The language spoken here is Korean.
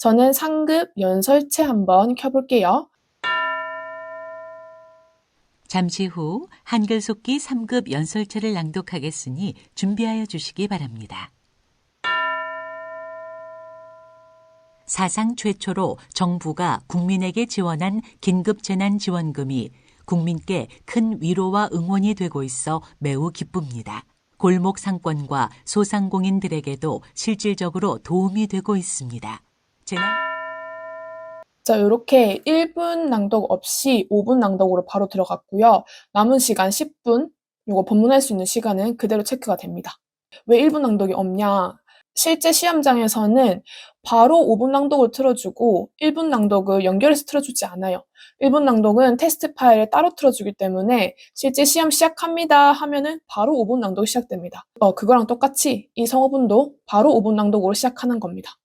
저는 상급 연설체 한번 켜볼게요. 잠시 후 한글 속기 3급 연설체를 낭독하겠으니 준비하여 주시기 바랍니다. 사상 최초로 정부가 국민에게 지원한 긴급재난지원금이 국민께 큰 위로와 응원이 되고 있어 매우 기쁩니다. 골목 상권과 소상공인들에게도 실질적으로 도움이 되고 있습니다. 재난 자, 이렇게 1분 낭독 없이 5분 낭독으로 바로 들어갔고요. 남은 시간 10분, 이거 본문할 수 있는 시간은 그대로 체크가 됩니다. 왜 1분 낭독이 없냐? 실제 시험장에서는 바로 5분 낭독을 틀어주고 1분 낭독을 연결해서 틀어주지 않아요. 1분 낭독은 테스트 파일을 따로 틀어주기 때문에 실제 시험 시작합니다 하면은 바로 5분 낭독이 시작됩니다. 어, 그거랑 똑같이 이 성어분도 바로 5분 낭독으로 시작하는 겁니다.